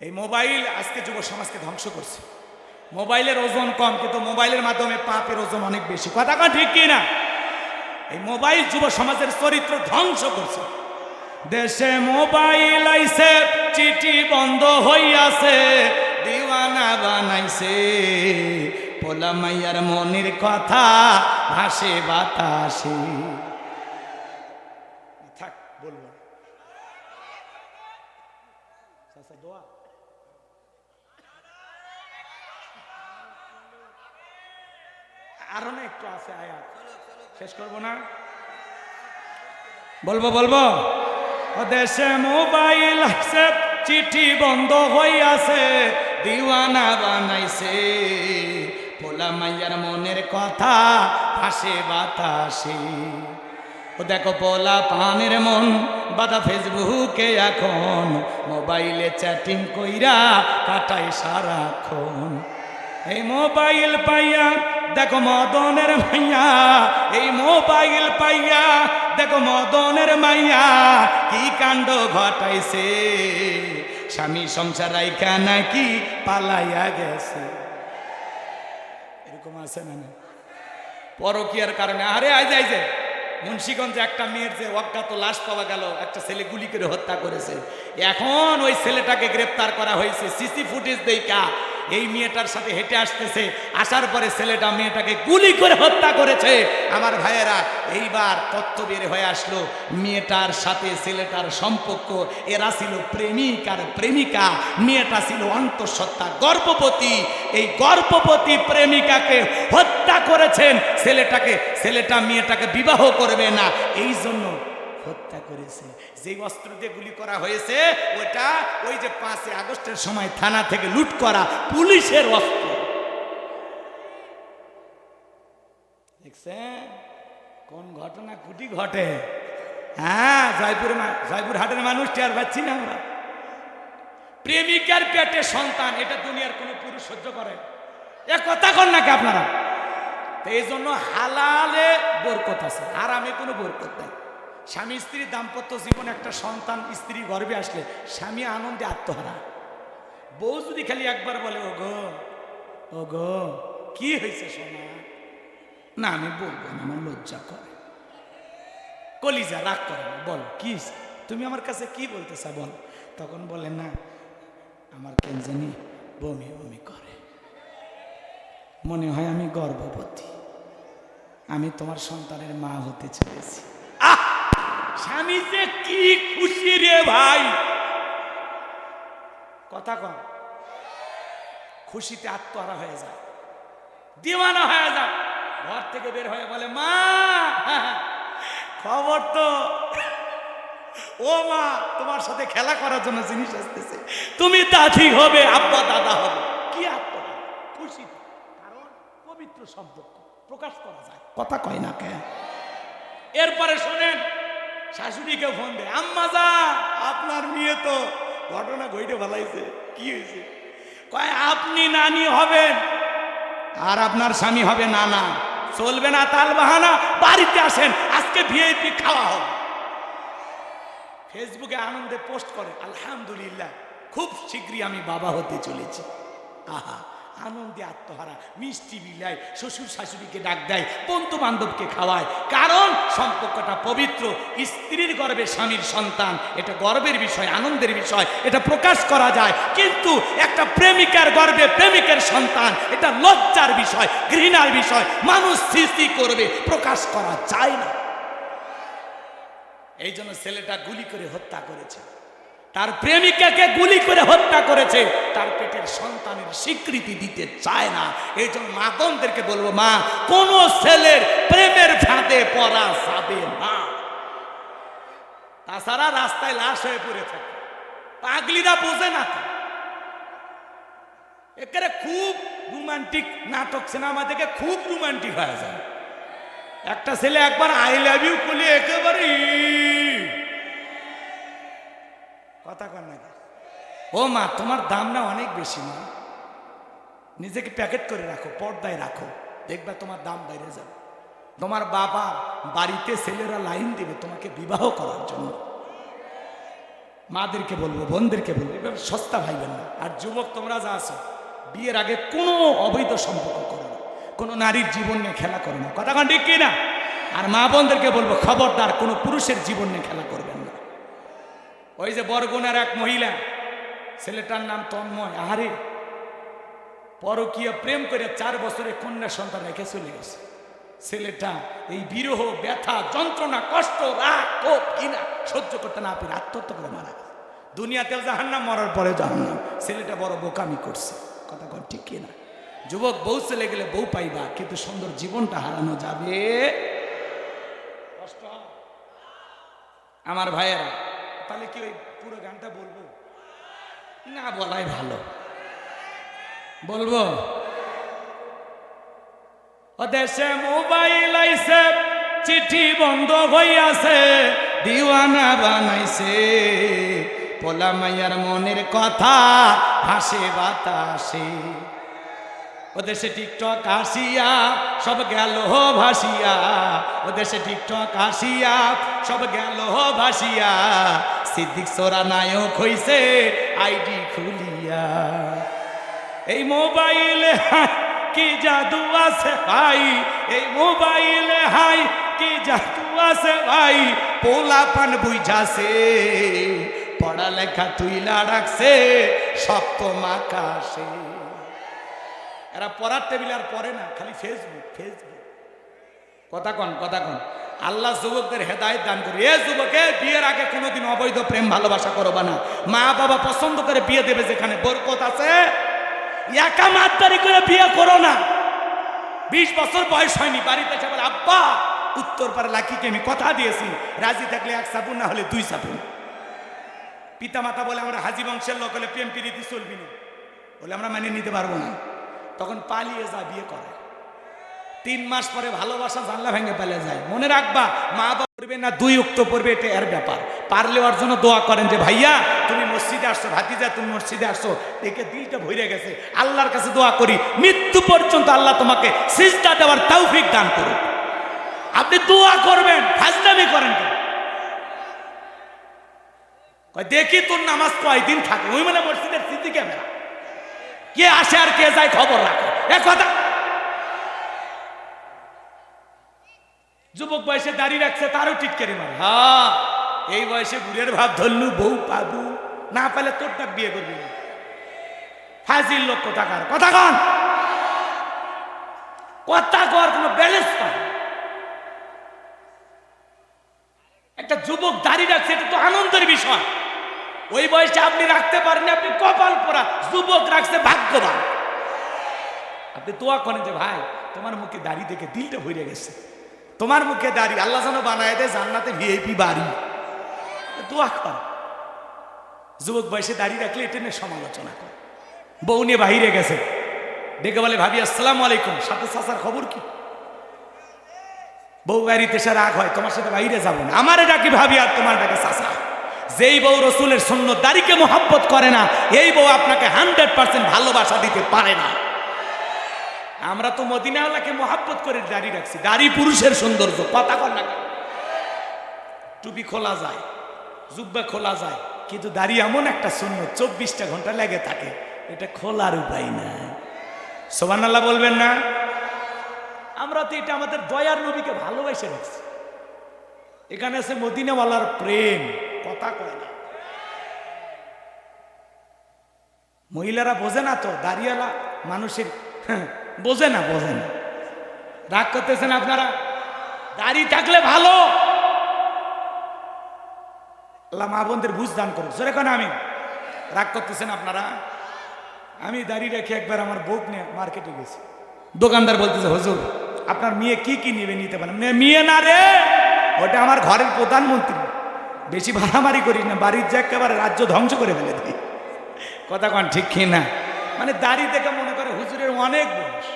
এই মোবাইল আজকে যুব সমাজকে ধ্বংস করছে। মোবাইলের ওজন কম, কিন্তু মোবাইলের মাধ্যমে পাপের ওজন অনেক বেশি। কথা কন ঠিক কি না? এই মোবাইল যুব সমাজের চরিত্র ধ্বংস করছে। দেশে মোবাইল আইছে, চিঠি বন্ধ হইয়াছে, দিওয়ানা বানাইছে। পোলা মাইয়ার মনের কথা ভাসে বাতাসে থাক বলব না। চাচা, দোয়া। আরও না একটু আছে আয়াত শেষ করব না? বলব বলব? দেশে মোবাইল আছে চিঠি বন্ধ হইয়াছে, দিওয়ানা বানাইছে। পোলা মাইয়ার মনের কথা ভাসে বাতাসে। ও দেখো, পোলা পানের মন বাদা ফেসবুকে এখন। মোবাইলে চ্যাটিং কইরা কাটাই সারাক্ষণ। এই মোবাইল পাইয়া দেখো মদনের মাইয়া, এই মোবাইল পাইয়া, দেখো মদনের মাইয়া, কি কাণ্ড ঘটাইছে? স্বামী সংসার রাইখা নাকি পালাইয়া গেছে? এরকম আছে না? পরকিয়ার কারণে। আরে আই যাই যে। মুন্সীগঞ্জে একটা মেয়ের যে অজ্ঞাত লাশ পাওয়া গেল, একটা ছেলে গুলি করে হত্যা করেছে। এখন ওই ছেলেটাকে গ্রেপ্তার করা হয়েছে। সিসি ফুটেজ দেইকা এই মেয়েটার সাথে হেঁটে আসতেছে, আসার পরে ছেলেটা মেয়েটাকে গুলি করে হত্যা করেছে। আমার ভাইয়েরা, এইবার তথ্য বের হয়ে আসলো, মেয়েটার সাথে ছেলেটার সম্পর্ক, এরা ছিল প্রেমিক আর প্রেমিকা, মেয়েটা ছিল অন্তঃসত্ত্বা গর্ভবতী। এই গর্ভবতী প্রেমিকাকে হত্যা করেছেন, ছেলেটাকে, ছেলেটা মেয়েটাকে বিবাহ করবে না। এই জন্য হত্যা করেছে। যেই অস্ত্র দিয়ে গুলি করা হয়েছে, ওটা ওই যে পাঁচই আগস্টের সময় থানা থেকে লুট করা পুলিশের অস্ত্র। দেখছেন? কোন ঘটনা কুটি ঘটে? হ্যাঁ জয়পুর জয়পুর হাটের মানুষ টের পাচ্ছি না আমরা। প্রেমিকার পেটে সন্তান, এটা দুনিয়ার কোনো পুরুষ সহ্য করে। এ কথা কন নাকি আপনারা? এই জন্য হালালে বরকত আছে আরামে কোনো বরকত নাই। স্বামী স্ত্রীর দাম্পত্য জীবন একটা সন্তান স্ত্রী গর্বে আসলে স্বামী আনন্দে আত্মহারা। বউ যদি খালি একবার বলে ও গো ও গো কি হয়েছে সোনা? না, আমি বলব না, আমার লজ্জা করে। কলিজা রাগ করে না, বল, কি তুমি আমার কাছে কি বলতে চাও বল? তখন বলে, না, আমার কেন জানি বমি বমি করে। মনে হয় আমি গর্ভবতী। আমি তোমার সন্তানের মা হতে চলেছি! স্বামী যে কি খুশি রে ভাই? কথা কম। খুশিতে আত্মহারা হয়ে যায় দিওয়ানা হয়ে যায় ঘর থেকে বের হয়ে বলে, মা, খবর তো। ও মা, তোমার সাথে খেলা করার জন্য জিনিস আসতেছে। তুমি দাদি হবে, আব্বা দাদা হবে। কি আত্মা খুশি। কারণ পবিত্র শব্দ প্রকাশ করা যায়। কথা কয় না কে এরপরে শোনেন শাশুড়িকে ফোন দেয় আম্মা যা। আপনার মেয়ে তো ঘটনা ঘইটে ভালাইছে কি হয়েছে? কয় আপনি নানি হবেন। আর আপনার স্বামী হবে নানা। চলবে না তাল বাহানা। বাড়িতে আসেন আজকে ভিআইপি খাওয়া হবে। ফেসবুকে আনন্দে পোস্ট করে আলহামদুলিল্লাহ খুব শীঘ্রই আমি বাবা হতে চলেছি। আহা। আনন্দে আত্মহারা, মিষ্টি বিলায় শ্বশুর শাশুড়িকে ডাক দেয় বন্ধু বান্ধবকে খাওয়ায়। কারণ সম্পর্কটা পবিত্র, স্ত্রীর গর্বে স্বামীর সন্তান। এটা গর্বের বিষয়, আনন্দের বিষয়, এটা প্রকাশ করা যায়। কিন্তু একটা প্রেমিকার গর্বে প্রেমিকের সন্তান, এটা লজ্জার বিষয়, ঘৃণার বিষয়। মানুষ সৃষ্টি করবে, প্রকাশ করা যায় না। এই জন্য ছেলেটা গুলি করে হত্যা করেছে। তার প্রেমিকাকে গুলি করে হত্যা করেছে। তার পেটের সন্তানের স্বীকৃতি দিতে চায় না। এই জন্য মা বোনদেরকে বলব, মা, কোন ছেলের প্রেমের ফাঁদে পড়া যাবে না। তাছাড়া রাস্তায় লাশ হয়ে পড়ে থাকে। পাগলিরা বোঝে না একেবারে খুব রোমান্টিক নাটক, সিনেমা দেখে খুব রোমান্টিক হয়ে যায়। একটা ছেলে একবার আই লাভ ইউ করলে একেবারে। কথা কর নাকি ও মা, তোমার দাম না অনেক বেশি মা। নিজেকে প্যাকেট করে রাখো, পর্দায় রাখো। দেখবে তোমার দাম বাইরে যাবে। তোমার বাবা বাড়িতে ছেলেরা লাইন দেবে তোমাকে বিবাহ করার জন্য। মাদেরকে বলব, বোনদেরকে বলব, এভাবে সস্তা ভাইবেন না। আর যুবক, তোমরা যা আছো, বিয়ের আগে কোনো অবৈধ সম্পর্ক করো না। কোনো নারীর জীবন নিয়ে খেলা করো না। কথা ঠিক কি না আর মা বোনদেরকে বলব, খবরদার, কোনো পুরুষের জীবন নিয়ে খেলা করবেন না। ওই যে বরগুনার এক মহিলা, ছেলেটার নাম তন্ময়। আহারে, পরকীয় প্রেম করে চার বছরে কন্যা সন্তান রেখে চলে গেছে। ছেলেটা এই বিরহ, ব্যথা, যন্ত্রণা, কষ্ট, রাগ ক্ষোভ কিনা সহ্য করতে না পেরে আত্মহত্যা করে মারা গেছে। দুনিয়াতেও জাহান্নাম, মরার পরে জাহান্নাম। ছেলেটা বড় বোকামি করছে। কথা কর ঠিক কিনা? যুবক, বউ চলে গেলে বউ পাইবা, কিন্তু সুন্দর জীবনটা হারানো যাবে। কষ্ট আমার ভাইয়েরা তাহলে কি ওই পুরো গানটা বলব? না বলাই ভালো। বলব? দেশে মোবাইল আইছে, চিঠি বন্ধ হইয়াছে, দিওয়ানা বানাইছে। পোলা মাইয়ার মনের কথা, হাসে বাতাসে। ও দেশে টিকটক আসিয়া, সব গেল ভাসিয়া। ও দেশে টিকটক আসিয়া, সব গেল ভাসিয়া। সিদ্দিক সোরা নায়ক হইছে, আইডি খুলিয়া। এই মোবাইলে কি জাদু আছে ভাই? এই মোবাইলে হাই, কি জাদু আছে ভাই? পোলা পান বুঝাছে, পড়ালেখা তুইলা রাখছে সপ্তম আকাশে এরা পড়ার টেবিল আর পড়ে না, খালি ফেসবুক ফেসবুক কথা কন কথা কন। আল্লাহ যুবকদের হেদায়ত দান করি এ যুবকে, বিয়ের আগে কোনোদিন অবৈধ প্রেম ভালোবাসা করবা না। মা বাবা পছন্দ করে বিয়ে দেবে যেখানে বরকত আছে। একা মাত্তারি করে বিয়ে করো না। বিশ বছর বয়স হয়নি, বাড়িতে এসে বলে, আব্বা, উত্তর পারে লাকিকে আমি কথা দিয়েছি। রাজি থাকলে এক সাপুন না হলে দুই সাপুন পিতা মাতা বলে, আমরা হাজি বংশের লোক হলে প্রেম প্রীতি চলবি না। বলে, আমরা মেনে নিতে পারব না। তখন পালিয়ে যা, বিয়ে করে। তিন মাস পরে ভালোবাসা জানলা ভেঙে পালিয়ে যায়। মনে রাখবা, মা বাবা পড়বে না, দুই উক্ত পড়বে, এটা এর ব্যাপার। পারলে ওর জন্য দোয়া করেন যে, ভাইয়া, তুমি মসজিদে আসছো, ভাতিজা, তুমি মসজিদে আসছো, দেখে দিলটা ভরে গেছে। আল্লাহর কাছে দোয়া করি, মৃত্যু পর্যন্ত আল্লাহ তোমাকে সিজদা দেওয়ার তৌফিক দান করুন আপনি দোয়া করবেন, ফাজলামি করেন দেখি তোর নামাজ কয়দিন থাকে? ওই মানে মসজিদের স্মৃতি ক্যামেরা। কে আসে আর কে যায় খবর রাখো? এ কথা। যুবক বয়সে দাঁড়িয়ে রাখছে, তারও টিটকারি মারে। হ্যাঁ এই বয়সে বুড়ের ভাব ধরলু, বউ পাবু না পেলে তোর ডাক বিয়ে করবি। ফাজিল লোক কোথাকার কথা কন। কথা কর কোনো ব্যালেন্স পায় একটা যুবক দাঁড়িয়ে রাখছে, এটা তো আনন্দের বিষয়। ওই বয়সে আপনি রাখতে পারেন আপনি কপাল পরা যুবক রাখছে ভাগ্যবান। আপনি দোয়া করেন যে, ভাই, তোমার মুখে দাড়ি দেখে দিলটা ভরে গেছে। তোমার মুখে দাড়ি, আল্লাহ যেন বানায় দেয় জান্নাতে ভিআইপি বাড়ি। দোয়া কর। যুবক বয়সে দাড়ি রাখলে এটা নিয়ে সমালোচনা কর। বউ নিয়ে বাহিরে গেছে। ডেকে বলে, ভাবি, আসসালাম আলাইকুম। সাথে চাচার খবর কি? বউ বাড়িতে সে রাগ হয়, তোমার সাথে বাইরে যাব না। আমারে ডাকি, ভাবি, আর তোমার ডাকে চাচা। যেই বউ রসুলের সৈন্য দাড়িকে মোহাব্বত করে না, এই বউ আপনাকে হান্ড্রেড পার্সেন্ট ভালোবাসা দিতে পারে না। আমরা তো মদিনাওয়ালাকে মোহাব্বত করে দাড়ি রাখছি। দাড়ি পুরুষের সৌন্দর্য, কথা কর না টুপি খোলা যায়, জুব্বা খোলা যায়, কিন্তু দাড়ি এমন একটা শূন্য চব্বিশটা ঘণ্টা লেগে থাকে, এটা খোলার উপায় না। সোবান আল্লাহ বলবেন না? আমরা তো এটা আমাদের দয়ার নবীকে ভালোবেসে রাখছি। এখানে আছে মদিনাওয়ালার প্রেম। কথা কয় না। মহিলারা বোঝে না তো দাঁড়িয়ালা মানুষের হ্যাঁ, বোঝে না বোঝে না। রাগ করতেছেন আপনারা? দাড়ি থাকলে ভালো। আল্লাহ মা বোনদের বুঝ দান করুন সরে কেন আমি রাগ করতেছেন আপনারা? আমি দাড়ি রেখে একবার আমার বউক নিয়ে মার্কেটে গেছি। দোকানদার বলতেছে হুজুর আপনার মেয়ে কি কি নেবে নিতে পারেন? "মেয়ে- মেয়ে না রে ওটা আমার ঘরের প্রধানমন্ত্রী। বেশি ভাড়ামারি করি না, বাড়ির যে একেবারে রাজ্য ধ্বংস করে ফেলে দিই কথা কন ঠিক কি না? মানে দাড়ি দেখে মনে করে হুজুরের অনেক বয়স।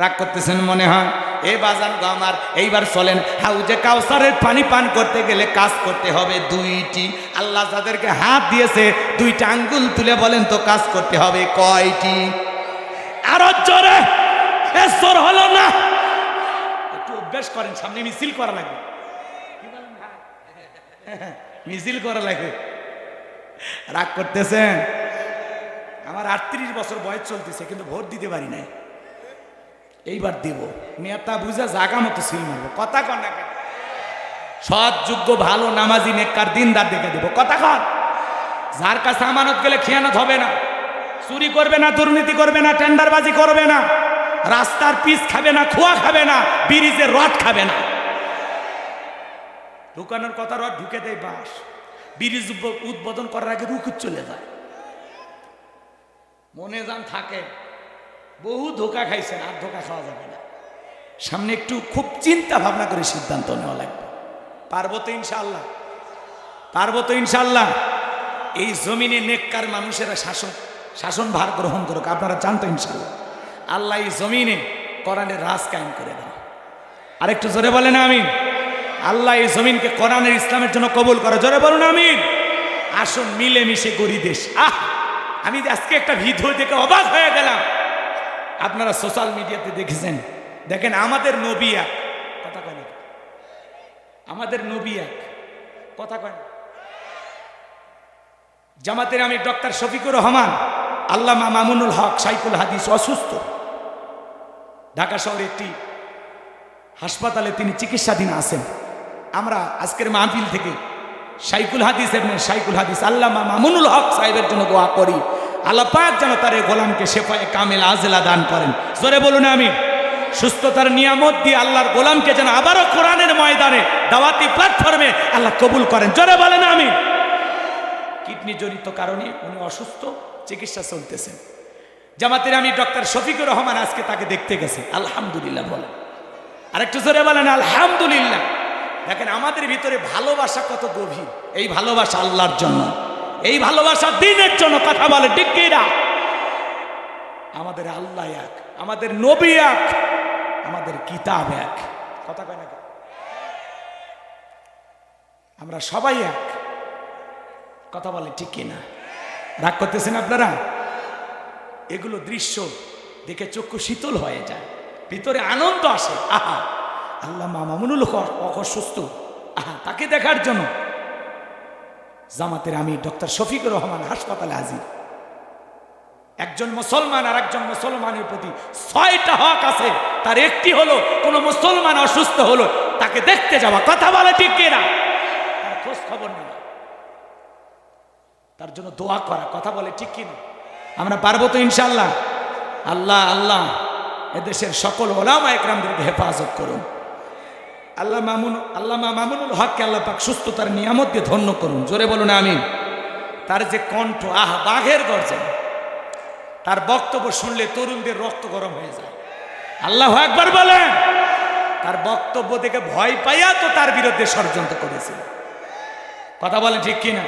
রাগ করতেছেন মনে হয়, এ বাজান গো আমার, এইবার চলেন, হাউজে কাউসারের পানি পান করতে গেলে কাজ করতে হবে দুইটি। আল্লাহ যাদেরকে হাত দিয়েছে, দুইটা আঙ্গুল তুলে বলেন তো কাজ করতে হবে কয়টি? আরও জোরে হলো না। একটু অভ্যাস করেন, সামনে মিছিল করা লাগবে? মিছিল করা লাগবে রাগ করতেছেন? আমার আটত্রিশ বছর বয়স চলতেছে, কিন্তু ভোট দিতে পারি নাই। এইবার দেব। নেতা বুঝা জাগা মতো সিল মারবো। কথা কর না কেন? সৎ, যোগ্য, ভালো, নামাজি, নেককার, দিনদার দেখে দেবো। কথা কর যার কাছে আমানত গেলে খেয়ানত হবে না। চুরি করবে না, দুর্নীতি করবে না, টেন্ডারবাজি করবে না। রাস্তার পিস খাবে না, খোয়া খাবে না, ব্রিজের রড খাবে না। দোকানের কথা রড ঢুকে দেয় বাস। ব্রিজ উদ্বোধন করার আগে রুকুত চলে যায়। মনে যান থাকে, বহু ধোকা খাইছেন, আর ধোকা খাওয়া যাবে না। সামনে একটু খুব চিন্তা ভাবনা করে সিদ্ধান্ত নেওয়া লাগবে। পারব তো ইনশাল্লাহ পারব তো ইনশাল্লাহ এই জমিনে নেককার মানুষেরা শাসন শাসন ভার গ্রহণ করুক, আপনারা চান তো ইনশাল্লাহ আল্লাহ এই জমিনে কোরআনের রাজ কায়েম করে দেন। আরেকটু জোরে বলেন, আমিন। আল্লাহ এই জমিনকে কোরআনের ইসলামের জন্য কবুল করে। জোরে বলুন, আমিন। আসুন, মিলেমিশে গড়ি দেশ। আহ! আমি আজকে একটা ভিডিও দেখে অবাক হয়ে গেলাম। আপনারা সোশ্যাল মিডিয়াতে দেখেছেন। দেখেন, আমাদের নবী এক। কথা কয় আমাদের নবী এক। কথা কয় জামাতের আমি ডক্টর শফিকুর রহমান, আল্লামা মামুনুল হক সাইকুল হাদিস অসুস্থ। ঢাকা শহরে একটি হাসপাতালে তিনি চিকিৎসাধীন আছেন। আমরা আজকের মাহফিল থেকে সাইকুল হাদিস এমনি সাইকুল হাদিস আল্লামা মামুনুল হক সাহেবের জন্য দোয়া করি। আল্লাহ পাক যেন তার গোলামকে শেফায়ে কামেল আজলা দান করেন। জোরে বলুন আমি সুস্থতার নিয়ামত দিয়ে আল্লাহর গোলামকে যেন আবারও কোরআনের ময়দানে, দাওয়াতি প্ল্যাটফর্মে আল্লাহ কবুল করেন। জোরে বলেন আমি কিডনি জনিত কারণে উনি অসুস্থ, চিকিৎসা চলতেছেন জামাতের আমি ডক্টর শফিকুর রহমান আজকে তাকে দেখতে গেছে। আলহামদুলিল্লাহ বলেন। আরেকটু জোরে বলেন, আলহামদুলিল্লাহ। দেখেন আমাদের ভিতরে ভালোবাসা কত গভীর। এই ভালোবাসা আল্লাহর জন্য। এই ভালোবাসা দিনের জন্য কথা বলে ডিগ্রিরা আমাদের আল্লাহ এক, আমাদের নবী এক, আমাদের কিতাব এক। কথা কয় না আমরা সবাই এক। কথা বলে, ঠিক কিনা রাগ করতেছেন আপনারা? এগুলো দৃশ্য দেখে চক্ষু শীতল হয়ে যায়, ভিতরে আনন্দ আসে, আহা। আল্লাহ মামুনুল হক অসুস্থ। আহা, তাকে দেখার জন্য জামাতের আমি ডক্টর শফিকুর রহমান হাসপাতালে হাজির। একজন মুসলমান আর একজন মুসলমানের প্রতি ছয়টা হক আছে। তার একটি হলো, কোন মুসলমান অসুস্থ হলো, তাকে দেখতে যাওয়া। কথা বলে ঠিক কিনা? তার খোঁজ খবর নেওয়া। তার জন্য দোয়া করা। কথা বলে ঠিক কিনা? আমরা পারব তো ইনশাল্লাহ আল্লাহ আল্লাহ, এদেশের সকল ওলামা একরামদেরকে হেফাজত করুন। আল্লাহ মামুন, আল্লাহ মামুনুল হককে আল্লাহ পাক সুস্থতার নিয়ামত দিয়ে ধন্য করুন। জোরে বলুন আমি তার যে কণ্ঠ, আহ, বাঘের গর্জন। তার বক্তব্য শুনলে তরুণদের রক্ত গরম হয়ে যায়। আল্লাহ একবার বলেন। তার বক্তব্য দেখে ভয় পাইয়া তো তার বিরুদ্ধে ষড়যন্ত্র করেছিল কথা বলে ঠিক কিনা?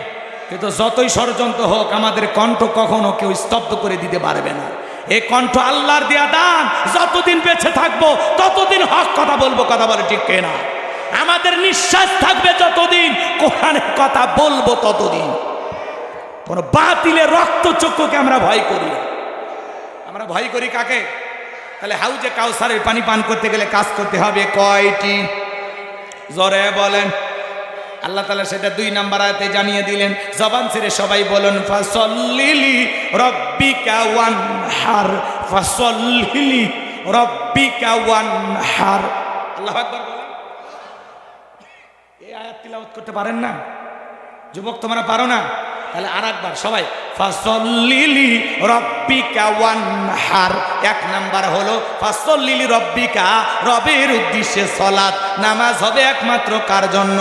কিন্তু যতই ষড়যন্ত্র হোক, আমাদের কণ্ঠ কখনো কেউ স্তব্ধ করে দিতে পারবে না। এই কণ্ঠ আল্লাহর দেয়া দান, যতদিন বেঁচে থাকব, ততদিন হক কথা বলব, কথা বলে ঠিক কিনা? আমাদের নিঃশ্বাস থাকবে যতদিন, কোরআনের কথা বলব ততদিন। কোন বাতিলের রক্ত চক্ষুকে আমরা ভয় করি আমরা ভয় করি কাকে? তাহলে হাউজে কাউসারের পানি পান করতে গেলে কাজ করতে হবে কয়টি? জরে বলেন। আল্লাহ তালা সেটা দুই নাম্বার আয়াতে জানিয়ে দিলেন, জবান ছেড়ে সবাই বলুন, ফাসল্লিলি রব্বিকা ওয়ান হার ফাসল্লিলি রব্বিকা ওয়ান হার আল্লাহ আকবার বলেন। এই আয়াত তিলাওয়াত করতে পারেন না? যুবক, তোমরা পারো না? তাহলে আর একবার সবাই, ফাসল্লিলি রব্বিকা ওয়ান হার এক নাম্বার হলো, ফাসল্লিলি রব্বিকা, রবের উদ্দেশ্যে সলাৎ। নামাজ হবে একমাত্র কার জন্য?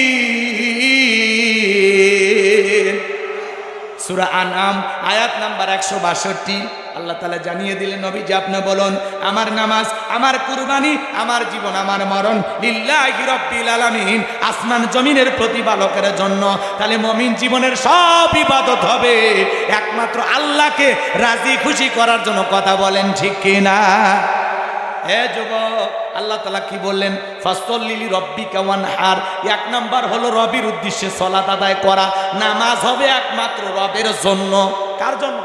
সুরা আনাম আয়াত নাম্বার একশো বাষট্টি। আল্লাহ তালা জানিয়ে দিলেন, নবী আপনি বলুন, আমার নামাজ, আমার কুরবানি, আমার জীবন, আমার মরণ লিল্লাহি রব্বিল আলামিন, আসমান জমিনের প্রতিপালকের জন্য। তাহলে মমিন জীবনের সব ইবাদত হবে। একমাত্র আল্লাহকে রাজি খুশি করার জন্য কথা বলেন ঠিক কিনা? হে যুবক আল্লাহ তালা কি বললেন ফাস্তল্লিলি রব্বি কেমন হার এক নাম্বার হলো রবির উদ্দেশ্যে সলাত আদায় করা নামাজ হবে একমাত্র রবের জন্য কার জন্য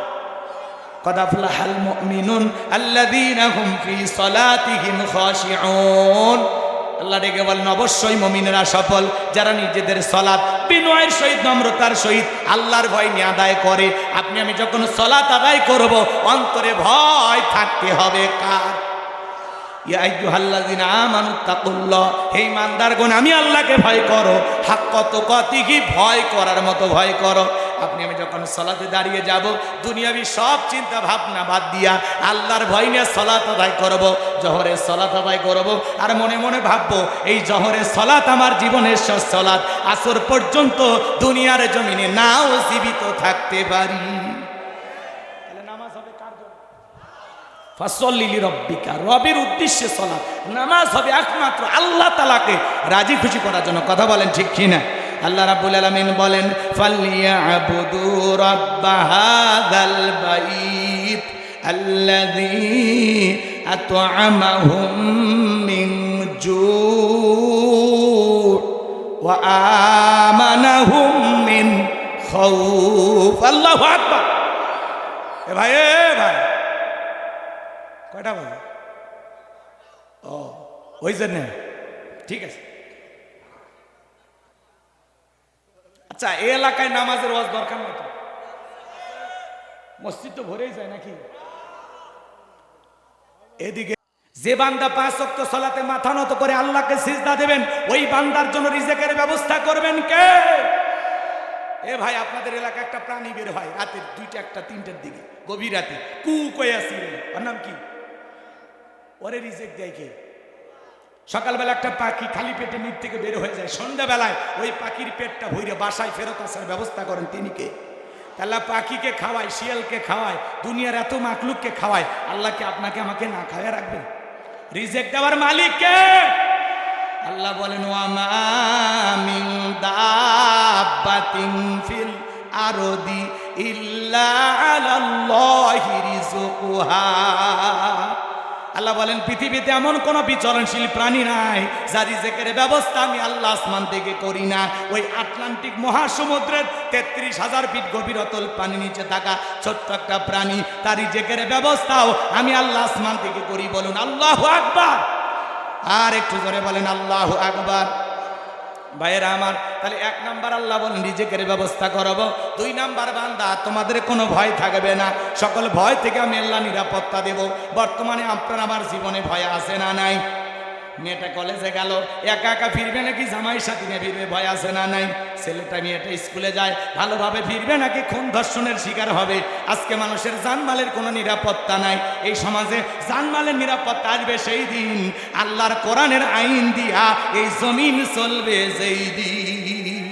قد أفلح المؤمنون الذين هم في صلاتهم خاشعون আল্লাহ ডেকে বলেন অবশ্যই মমিনেরা সফল যারা নিজেদের সলাৎ বিনয়ের সহিত নম্রতার সহিত আল্লাহর ভয় নিয়ে আদায় করে আপনি আমি যখন সলাৎ আদায় করব অন্তরে ভয় থাকতে হবে কার আমি আল্লাহকে ভয় করো। হাক কত কতি কি ভয় করার মতো ভয় করো। আপনি, আমি যখন সলাতে দাঁড়িয়ে যাব, দুনিয়াবি সব চিন্তা ভাবনা বাদ দিয়া আল্লাহর ভয় নিয়ে সলাত আদায় করব, জহরের সলাত আদায় করব, আর মনে মনে ভাববো, এই জহরের সলাত আমার জীবনের সলাত। আসর পর্যন্ত দুনিয়ার জমিনে নাও জীবিত থাকতে পারি তাহলে নামাজ হবে কার জন্য ফসল্লিলি উদ্দেশ্যে সলাৎ। নামাজ হবে একমাত্র আল্লাহ তালাকে রাজি খুশি করার জন্য। কথা বলেন ঠিক কিনা আল্লাহ রাব্বুল আলামিন বলেন মিন ভাই ভাই। কয়টা বাজে ও, ওই জন্যে। ঠিক আছে। আচ্ছা এই এলাকায় নামাজের ওয়াজ দরকার নাই তো? মসজিদ তো ভরেই যায় নাকি? এদিকে যে বান্দা পাঁচ অক্ত সলাতে মাথা নত করে আল্লাহকে সিজদা দেবেন, ওই বান্দার জন্য রিজেকের ব্যবস্থা করবেন কে? এ ভাই, আপনাদের এলাকায় একটা প্রাণী বের হয় রাতের দুইটা, একটা, তিনটের দিকে, গভীর রাতে। কু কয়ে আসি ওর নাম কি? ওরে রিজেক্ট দেয় কে সকালবেলা একটা পাখি খালি পেটে নিচ থেকে বের হয়ে যায়। সন্ধ্যাবেলায় ওই পাখির পেটটা ভইরে বাসায় ফেরত আসার ব্যবস্থা করেন তিনি কে? তাহলে পাখিকে খাওয়ায়, শিয়ালকে খাওয়ায়, দুনিয়ার এত মাকলুককে খাওয়ায় আল্লাহকে আপনাকে আমাকে না খাওয়া রাখবে? রিজেক্ট দেওয়ার মালিক কে? আল্লাহ বলেন ওয়ামা মিন দাব্বাতিন ফিল আরদি ইল্লা আলাল্লাহি রিজকুহা আল্লাহ বলেন, পৃথিবীতে এমন কোনো বিচরণশীল প্রাণী নাই যার জেকের ব্যবস্থা আমি আল্লাহ আসমান থেকে করি না। ওই আটলান্টিক মহাসমুদ্রের তেত্রিশ হাজার ফিট গভীর অতল পানি নিচে থাকা ছোট্ট একটা প্রাণী, তারই জেকের ব্যবস্থাও আমি আল্লাহ আসমান থেকে করি বলুন, আল্লাহ আকবার। আর একটু জোরে বলেন, আল্লাহ আকবার। ভাইয়েরা আমার, তাহলে এক নাম্বার আল্লাহ বলেন নিজেকের ব্যবস্থা করাবো। দুই নাম্বার বান্দা, তোমাদের কোনো ভয় থাকবে না। সকল ভয় থেকে আমি আল্লাহ নিরাপত্তা দেব। বর্তমানে আপনার আমার জীবনে ভয় আসে না নাই? মেয়েটা কলেজে গেল। একা একা ফিরবে নাকি? জামাই সাথী নিয়ে ফিরবে, ভয় আছে না নাই? ছেলেটা মেয়েটা স্কুলে যায়, ভালোভাবে ফিরবে নাকি? খুন ধর্ষণের শিকার হবে। আজকে মানুষের জানমালের কোনো নিরাপত্তা নাই। এই সমাজে জানমালের নিরাপত্তা আসবে সেই দিন। আল্লাহর কোরআনের আইন দিয়া এই জমিন চলবে যেই দিন।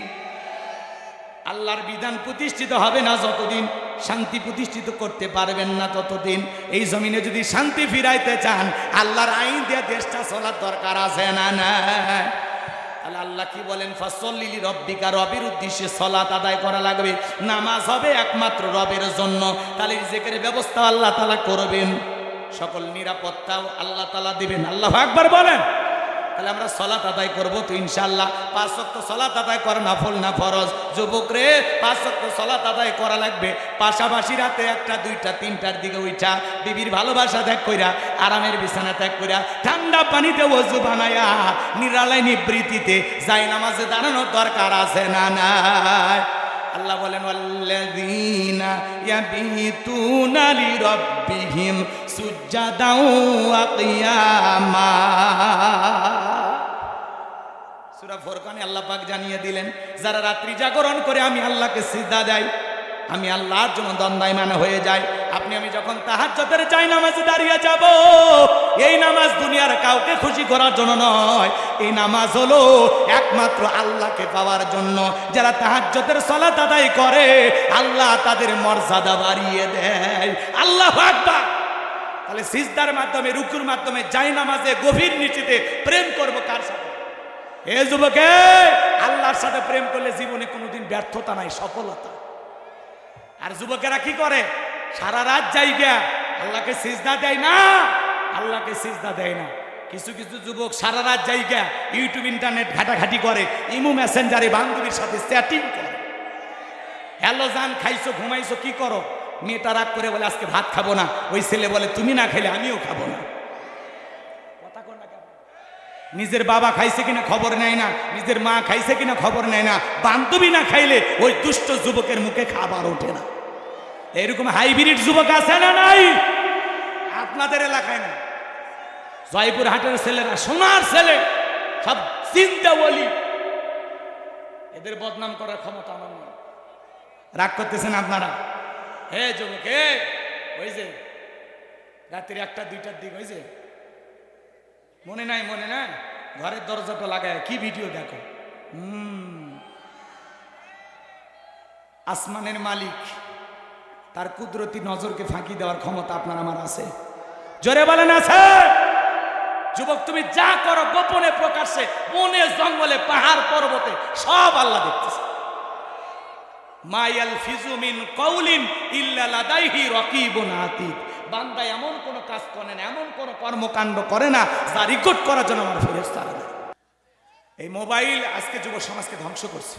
আল্লাহর বিধান প্রতিষ্ঠিত হবে না যতদিন শান্তি প্রতিষ্ঠিত করতে পারবেন না ততদিন। এই জমিনে যদি শান্তি ফিরাইতে চান, আল্লাহর আইন দিয়ে দেশটা চলার দরকার আছে না না তাহলে আল্লাহ কি বলেন? ফসল্লিলি রব্বিকা রবের উদ্দেশ্যে সলাত আদায় করা লাগবে। নামাজ হবে একমাত্র রবের জন্য। তাহলে রিজেকের ব্যবস্থা আল্লাহ তালা করবেন। সকল নিরাপত্তাও আল্লাহ তালা দিবেন। আল্লাহ একবার বলেন। তাহলে আমরা সলাত আদায় করব তো ইনশাল্লাহ পাঁচ সপ্তাহ সলাত আদায় করা নাফল না ফরজ? যুবক রে, পাঁচ সলাত আদায় করা লাগবে। পাশাপাশি রাতে একটা, দুইটা, তিনটার দিকে উঠা বিবির ভালোবাসা ত্যাগ কইরা, আরামের বিছানা ত্যাগ কইরা, ঠান্ডা পানিতে ওজু বানায়া, নিরালয় নিবৃত্তিতে যাই নামাজে দাঁড়ানোর দরকার আছে না নাই? আল্লাহ বলেন আল্লাযীনা ইয়াবিতুনা লিরাব্বিহিম সুজ্জাদাও ওয়া কিয়ামা। সূরা ফোরকানে আল্লাহ পাক জানিয়ে দিলেন, যারা রাত্রি জাগরণ করে, আমি আল্লাহকে সিজদা দেয় আমি আল্লাহর জন্য দন্দায়মান হয়ে যাই। আপনি, আমি যখন তাহার তাহাজ্জুদের চাই নামাজে দাঁড়িয়ে যাব, এই নামাজ দুনিয়ার কাউকে খুশি করার জন্য নয়। এই নামাজ হলো একমাত্র আল্লাহকে পাওয়ার জন্য। যারা তাহার তাহাজ্জুদের সালাত আদায় করে, আল্লাহ তাদের মর্যাদা বাড়িয়ে দেয়। আল্লাহ আকবার! তাহলে সিজদার মাধ্যমে, রুকুর মাধ্যমে যাই নামাজে, গভীর নিচিতে প্রেম করব কার সাথে? এ যুবকে, আল্লাহর সাথে প্রেম করলে জীবনে কোনোদিন ব্যর্থতা নাই, সফলতা। আর যুবকেরা কি করে? সারা রাত যাইগা আল্লাহকে সিজদা দেয় না, আল্লাহকে সিজদা দেয় না। কিছু কিছু যুবক সারা রাত জায়গা ইউটিউব, ইন্টারনেট ঘাটাঘাটি করে, ইমো মেসেঞ্জারে বান্ধবীর সাথে চ্যাটিং করে। হ্যালো জান, খাইছো, ঘুমাইছো, কি করো? মেয়েটা রাগ করে বলে, আজকে ভাত খাব না। ওই ছেলে বলে, তুমি না খেলে আমিও খাব না? নিজের বাবা খাইছে কিনা খবর নেয় না, নিজের মা খাইছে কিনা খবর নেয় না, বান্ধবী না খাইলে ওই দুষ্ট যুবকের মুখে খাবার ওঠে না। এরকম হাইব্রিড যুবক আছে না নাই? আপনাদের এলাকায় না জয়পুর হাটের ছেলেরা, সোনার ছেলে, সব চিন্তা বলি। এদের বদনাম করার ক্ষমতা আমার নেই। রাগ করতেছেন আপনারা? হে যুবক, হে! ওই যে, রাত্রি একটা, দুইটার দিক, ওই যে। মনে নাই মনে নাই? ঘরের দরজাটা লাগায়, কি ভিডিও দেখো? হুম। আসমানের মালিক। তার কুদরতি নজরকে ফাঁকি দেওয়ার ক্ষমতা আপনার, আমার আছে। জোরে বলেন, আছে? যুবক, তুমি যা করো গোপনে প্রকাশ্যে, বনে, জঙ্গলে, পাহাড়, পর্বতে, সব আল্লাহ দেখতেছে। মায়াল ফিজুমিন কৌলিন ইল্লা লাদাইহি রকিবুন আতীত বান্দা এমন কোন কাজ করে না, এমন কোন কর্মকাণ্ড করে না, যা রেকর্ড করার জন্য আমার ফেরেশতারা এই মোবাইল আজকে যুব সমাজকে ধ্বংস করছে।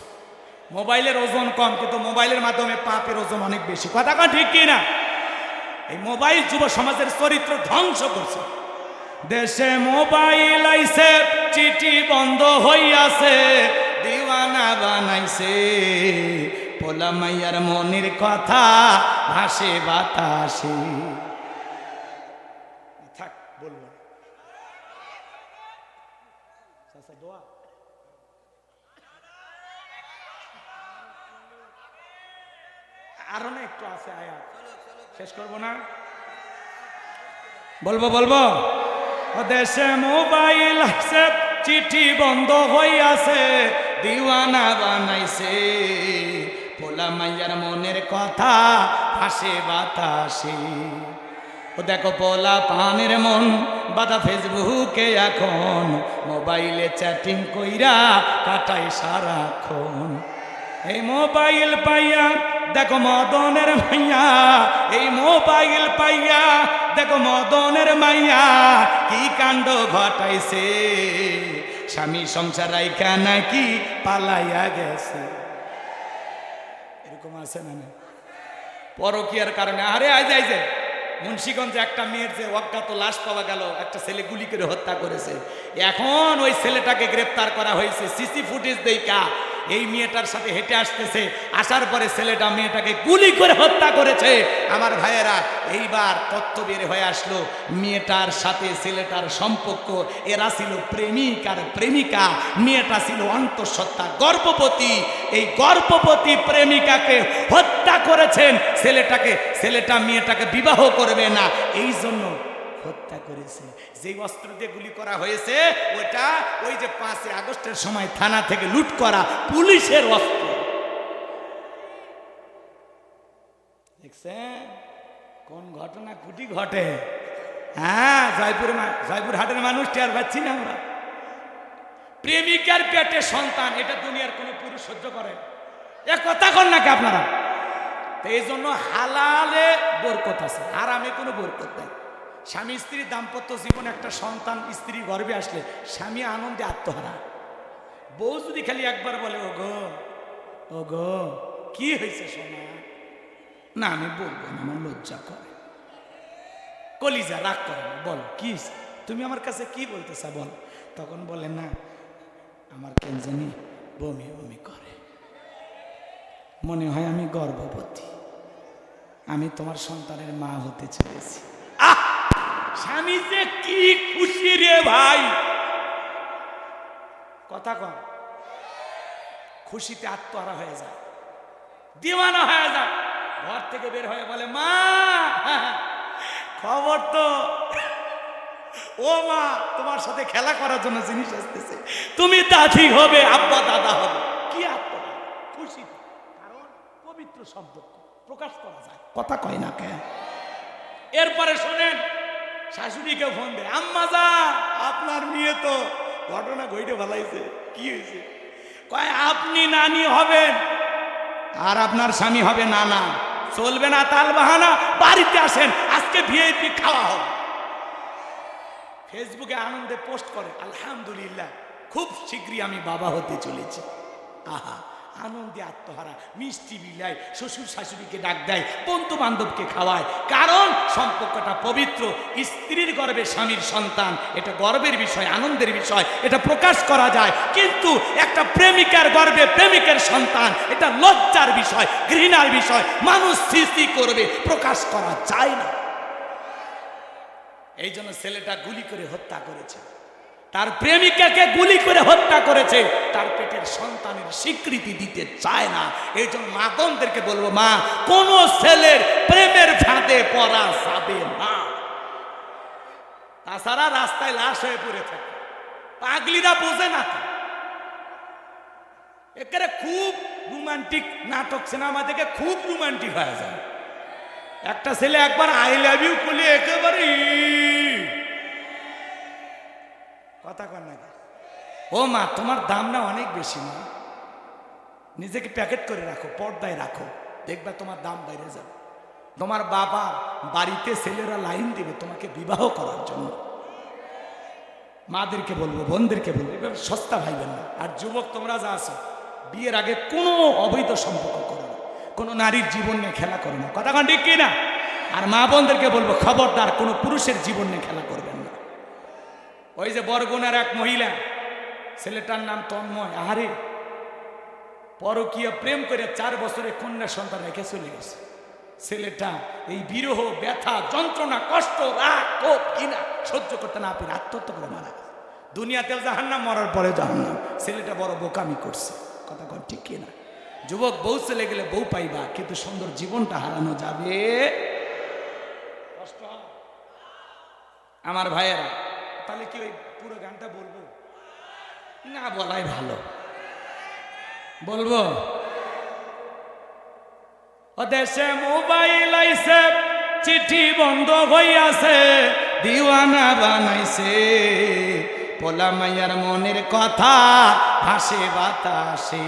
মোবাইলের ওজন কম, কিন্তু মোবাইলের মাধ্যমে পাপের ওজন অনেক বেশি। কথা কন ঠিক কি না? এই মোবাইল যুব সমাজের চরিত্র ধ্বংস করছে। দেশে মোবাইল আইছে, চিঠি বন্ধ হইয়াছে, দিওয়ানা বানাইছে। পোলা মাইয়ার মনের কথা ভাসে বাতাসে থাক বলব না। চাচা, দোয়া। আরও না একটু আছে আয়া শেষ করব না? বলব বলব? দেশে মোবাইল আছে চিঠি বন্ধ হই আছে দিওয়ানা বানাইছে। পোলা মাইয়ার মনের কথা ভাসে বাতাসে। ও দেখো, পোলা পানের মন, বাদা ফেসবুকে এখন। মোবাইলে চ্যাটিং কইরা কাটাই সারাক্ষণ। এই মোবাইল পাইয়া, দেখো মদনের মাইয়া। এই মোবাইল পাইয়া, দেখো মদনের মাইয়া। কি কাণ্ড ঘটাইছে? স্বামী সংসার রাইখা নাকি পালাইয়া গেছে? এরকম আছে না? পরকিয়ার কারণে। আরে আজ যে। মুন্সিগঞ্জে একটা মেয়ের যে অজ্ঞাত লাশ পাওয়া গেল, একটা ছেলে গুলি করে হত্যা করেছে। এখন ওই ছেলেটাকে গ্রেপ্তার করা হয়েছে। সিসি ফুটেজ দেইকা এই মেয়েটার সাথে হেঁটে আসতেছে, আসার পরে ছেলেটা মেয়েটাকে গুলি করে হত্যা করেছে। আমার ভাইয়েরা, এইবার তথ্য বের হয়ে আসলো, মেয়েটার সাথে ছেলেটার সম্পর্ক, এরা ছিল প্রেমিক আর প্রেমিকা, মেয়েটা ছিল অন্তঃসত্ত্বা গর্ভবতী। এই গর্ভবতী প্রেমিকাকে হত্যা করেছেন, ছেলেটাকে, ছেলেটা মেয়েটাকে বিবাহ করবে না। এই জন্য হত্যা করেছে। যেই অস্ত্র দিয়ে গুলি করা হয়েছে ওটা ওই যে পাঁচই আগস্টের সময় থানা থেকে লুট করা পুলিশের অস্ত্র। দেখছেন? কোন ঘটনা কুটি ঘটে? হ্যাঁ জয়পুর জয়পুর হাটের মানুষ টের পাচ্ছি না আমরা। প্রেমিকার পেটে সন্তান, এটা দুনিয়ার কোনো পুরুষ সহ্য করে। এ কথা কন নাকি আপনারা? এই জন্য হালালে বরকত আছে। আরামে কোনো বরকত নাই। স্বামী স্ত্রীর দাম্পত্য জীবন একটা সন্তান স্ত্রী গর্বে আসলে স্বামী আনন্দে আত্মহারা। বউ যদি খালি একবার বলে ও গো ও গো কি হয়েছে সোনা? না, আমি বলব না, আমার লজ্জা করে। কলিজা রাগ করে না, বল, কি তুমি আমার কাছে কি বলতেছা, বল? তখন বলে, না, আমার কেন জানি বমি বমি করে। মনে হয় আমি গর্ভবতী। আমি তোমার সন্তানের মা হতে চলেছি! স্বামী যে কি খুশি রে ভাই? কথা কম। খুশিতে আত্মহারা হয়ে যায়। দিওয়ানা হয়ে যায়। ঘর থেকে বের হয়ে বলে, মা, খবর তো। ও মা, তোমার সাথে খেলা করার জন্য জিনিস আসতেছে। তুমি দাদি হবে, আব্বা দাদা হবে। কি আত্মা খুশি কারণ পবিত্র শব্দ প্রকাশ করা যায়। কথা কয় না কেন? এরপরে শোনেন শাশুড়িকে ফোন দেয় আম্মা যা। আপনার মেয়ে তো ঘটনা ঘইটে ভালাইছে কি হয়েছে? কয় আপনি নানি হবেন। আর আপনার স্বামী হবে নানা। চলবে না তাল বাহানা। বাড়িতে আসেন আজকে ভিআইপি খাওয়া হবে। ফেসবুকে আনন্দে পোস্ট করে আলহামদুলিল্লাহ খুব শীঘ্রই আমি বাবা হতে চলেছি। আহা। আনন্দে আত্মহারা, মিষ্টি বিলায় শ্বশুর শাশুড়িকে ডাক দেয় বন্ধু বান্ধবকে খাওয়ায়। কারণ সম্পর্কটা পবিত্র, স্ত্রীর গর্বে স্বামীর সন্তান। এটা গর্বের বিষয়, আনন্দের বিষয়, এটা প্রকাশ করা যায়। কিন্তু একটা প্রেমিকার গর্বে প্রেমিকের সন্তান, এটা লজ্জার বিষয়, ঘৃণার বিষয়। মানুষ সৃষ্টি করবে, প্রকাশ করা যায় না। এই জন্য ছেলেটা গুলি করে হত্যা করেছে। তার প্রেমিকাকে গুলি করে হত্যা করেছে। তার পেটের সন্তানের স্বীকৃতি দিতে চায় না। এই জন্য মা বোনদেরকে বলব, মা, কোন ছেলের প্রেমের ফাঁদে পড়া যাবে না। তাছাড়া রাস্তায় লাশ হয়ে পড়ে থাকে। পাগলিরা বোঝে না একেবারে খুব রোমান্টিক নাটক, সিনেমা থেকে খুব রোমান্টিক হয়ে যায়। একটা ছেলে একবার আই লাভ ইউ করলে একেবারে। কথা কর নাকি ও মা, তোমার দাম না অনেক বেশি মা। নিজেকে প্যাকেট করে রাখো, পর্দায় রাখো। দেখবে তোমার দাম বাইরে যাবে। তোমার বাবা বাড়িতে ছেলেরা লাইন দিবে তোমাকে বিবাহ করার জন্য। মাদেরকে বলব, বোনদেরকে বলব এভাবে সস্তা ভাইবেন না। আর যুবক, তোমরা যা আছো, বিয়ের আগে কোনো অবৈধ সম্পর্ক করো না। কোনো নারীর জীবন নিয়ে খেলা করো না। কথা কন ঠিক কি না আর মা বোনদেরকে বলব, খবরদার, কোনো পুরুষের জীবন নিয়ে খেলা করবেন না। ওই যে বরগুনার এক মহিলা, ছেলেটার নাম তন্ময়। আহারে, পরকীয় প্রেম করে চার বছরে কন্যা সন্তান রেখে চলে গেছে। ছেলেটা এই বিরহ, ব্যথা, যন্ত্রণা, কষ্ট, রাগ ক্ষোভ কিনা সহ্য করতে না পেরে আত্মহত্যা করে মারা গেছে। দুনিয়াতেও জাহান্নাম, মরার পরে জাহান্নাম। ছেলেটা বড় বোকামি করছে। কথা কর ঠিক কিনা যুবক, বউ ছেলে গেলে বউ পাইবা, কিন্তু সুন্দর জীবনটা হারানো যাবে। কষ্ট আমার ভাইয়েরা তাহলে কি ওই পুরো গানটা বলব? না বলাই ভালো। বলব? দেশে মোবাইল আইছে, চিঠি বন্ধ হইয়াছে, দিওয়ানা বানাইছে। পোলা মাইয়ার মনের কথা, হাসে বাতাসে।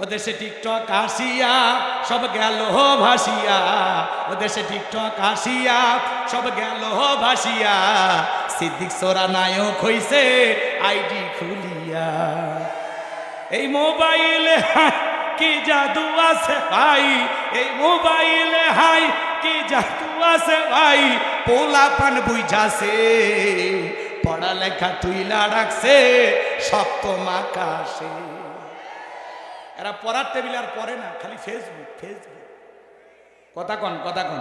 ও দেশে টিকটক আসিয়া, সব গেল ভাসিয়া। ও দেশে টিকটক আসিয়া, সব গেল ভাসিয়া। সিদ্দিক সোরা নায়ক হইছে, আইডি খুলিয়া। এই মোবাইলে কি জাদু আছে ভাই? এই মোবাইলে হাই, কি জাদু আছে ভাই? পোলা পান বুঝাছে, পড়ালেখা তুইলা রাখছে, সপ্তম আকাশে। এরা পড়ার টেবিল আর পড়ে না, খালি ফেসবুক ফেসবুক কথা কন কথা কন।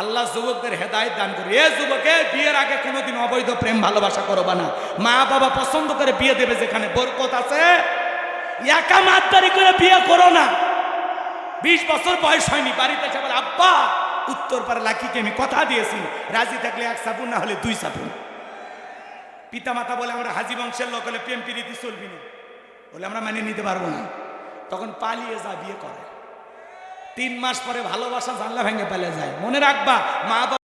আল্লাহ যুবকদের হেদায়ত দান করে এ যুবকে, বিয়ের আগে কোনোদিন অবৈধ প্রেম, ভালোবাসা করবা না। মা বাবা পছন্দ করে বিয়ে দেবে যেখানে বরকত আছে। একা মাতদারি করে বিয়ে করো না। বিশ বছর বয়স হয়নি, বাড়িতে এসে আব্বা, উত্তর পারে লাকিকে আমি কথা দিয়েছি। রাজি থাকলে এক সাপুন না হলে দুই সাপুন পিতা মাতা বলে, আমরা হাজি বংশের লোক হলে প্রেম প্রীতি চলবি না। বলে, আমরা মেনে নিতে পারব না। তখন পালিয়ে যা, বিয়ে করে। তিন মাস পরে ভালোবাসা জানলা ভেঙে পেলে যায়। মনে রাখবা মা